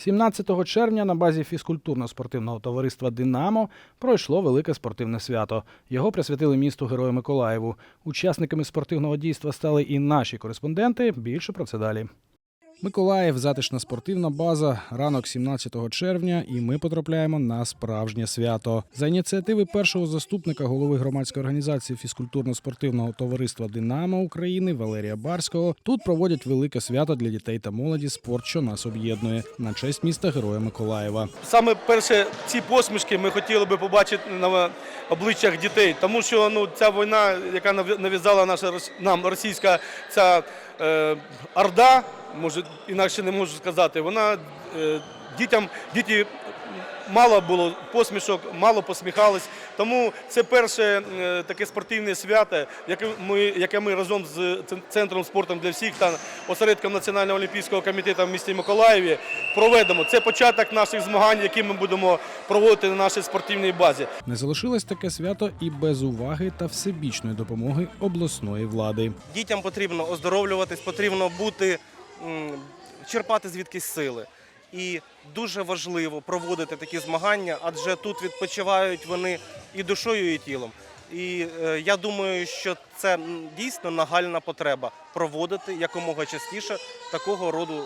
17 червня на базі фізкультурно-спортивного товариства Динамо пройшло велике спортивне свято. Його присвятили місту Герою Миколаєву. Учасниками спортивного дійства стали і наші кореспонденти. Більше про це далі. Миколаїв, затишна спортивна база, ранок 17 червня, і ми потрапляємо на справжнє свято. За ініціативи першого заступника голови громадської організації фізкультурно-спортивного товариства Динамо України Валерія Барського тут проводять велике свято для дітей та молоді спорт, що нас об'єднує на честь міста Героя Миколаєва. Саме перше, ці посмішки ми хотіли би побачити на обличчях дітей, тому що ну ця війна, яка нав'я- нав'язала наша нам російська ця е, орда, може інакше не можу сказати, вона е, дітям діти. Мало було посмішок, мало посміхались. Тому це перше е, таке спортивне свято, яке ми, яке ми разом з центром спорту для всіх та осередком Національного олімпійського комітету в місті Миколаєві проведемо. Це початок наших змагань, які ми будемо проводити на нашій спортивній базі. Не залишилось таке свято і без уваги та всебічної допомоги обласної влади. Дітям потрібно оздоровлюватись, потрібно бути, черпати звідкись сили. І дуже важливо проводити такі змагання, адже тут відпочивають вони і душою, і тілом. І е, я думаю, що це дійсно нагальна потреба проводити якомога частіше такого роду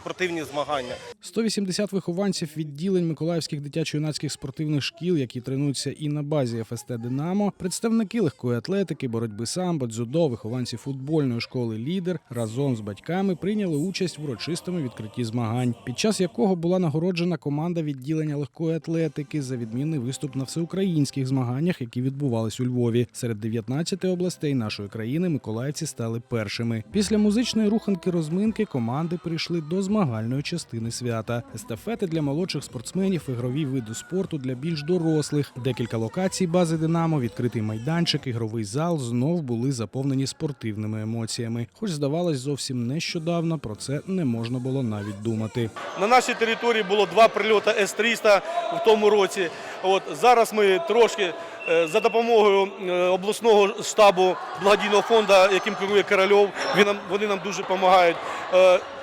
спортивні змагання. 180 вихованців відділень Миколаївських дитячо-юнацьких спортивних шкіл, які тренуються і на базі ФСТ Динамо, представники легкої атлетики, боротьби самбо, дзюдо, вихованці футбольної школи Лідер разом з батьками прийняли участь в урочистому відкритті змагань, під час якого була нагороджена команда відділення легкої атлетики за відмінний виступ на всеукраїнських змаганнях, які відбувались у Львові. Серед 19 областей нашої країни миколаївці стали першими. Після музичної руханки розминки команди перейшли до змагальної частини свята. Естафети для молодших спортсменів, ігрові види спорту для більш дорослих. Декілька локацій бази Динамо, відкритий майданчик, ігровий зал знов були заповнені спортивними емоціями. Хоч здавалось, зовсім нещодавно про це не можна було навіть думати. На нашій території було два прильоти С-300 в тому році. От зараз ми трошки е, за допомогою е, обласного штабу благодійного фонду, яким керує Корольов, вони нам дуже допомагають.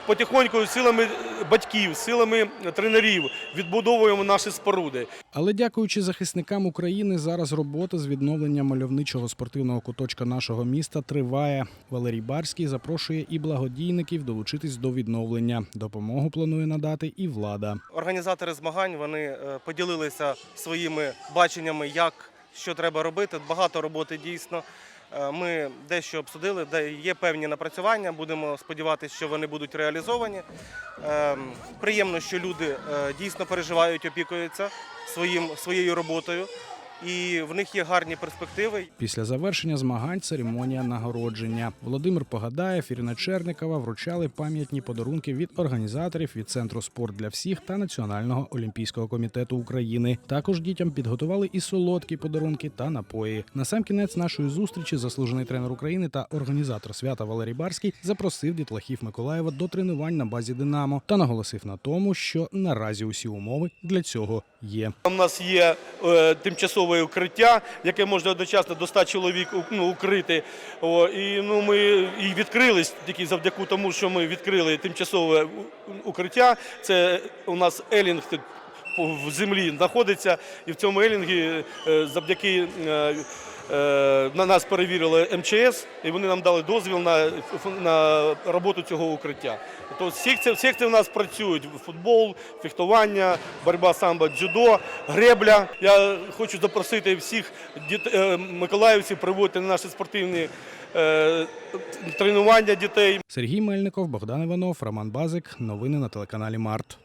Потихоньку силами батьків, силами тренерів відбудовуємо наші споруди. Але дякуючи захисникам України, зараз робота з відновлення мальовничого спортивного куточка нашого міста триває. Валерій Барський запрошує і благодійників долучитись до відновлення. Допомогу планує надати і влада. Організатори змагань вони е, поділилися своїми баченнями, як що треба робити. Багато роботи дійсно. Е, Ми дещо обсудили, де є певні напрацювання. Будемо сподіватися, що вони будуть реалізовані. Ем, Приємно, що люди е, дійсно переживають, опікуються своїм своєю роботою, і в них є гарні перспективи. Після завершення змагань церемонія нагородження. Володимир Погадаєв, Ірина Черникова вручали пам'ятні подарунки від організаторів від центру спорт для всіх та Національного олімпійського комітету України. Також дітям підготували і солодкі подарунки та напої. На сам кінець нашої зустрічі заслужений тренер України та організатор свята Валерій Барський запросив дітлахів Миколаєва до тренувань на базі Динамо та наголосив на тому, що наразі усі умови для цього є. У нас є е, тимчасове укриття, яке можна одночасно до 100 чоловік ну, укрити. О, і ну, ми і відкрились тільки завдяки тому, що ми відкрили тимчасове укриття. Це у нас елінг в землі знаходиться, і в цьому елінгі е, завдяки. Е, На нас перевірили МЧС, і вони нам дали дозвіл на, на роботу цього укриття. Тобто секції, секції у нас працюють футбол, фехтування, боротьба самбо, дзюдо, гребля. Я хочу запросити всіх діт... е, миколаївців приводити на наші спортивні е, тренування дітей. Сергій Мельников, Богдан Іванов, Роман Базик. Новини на телеканалі Март.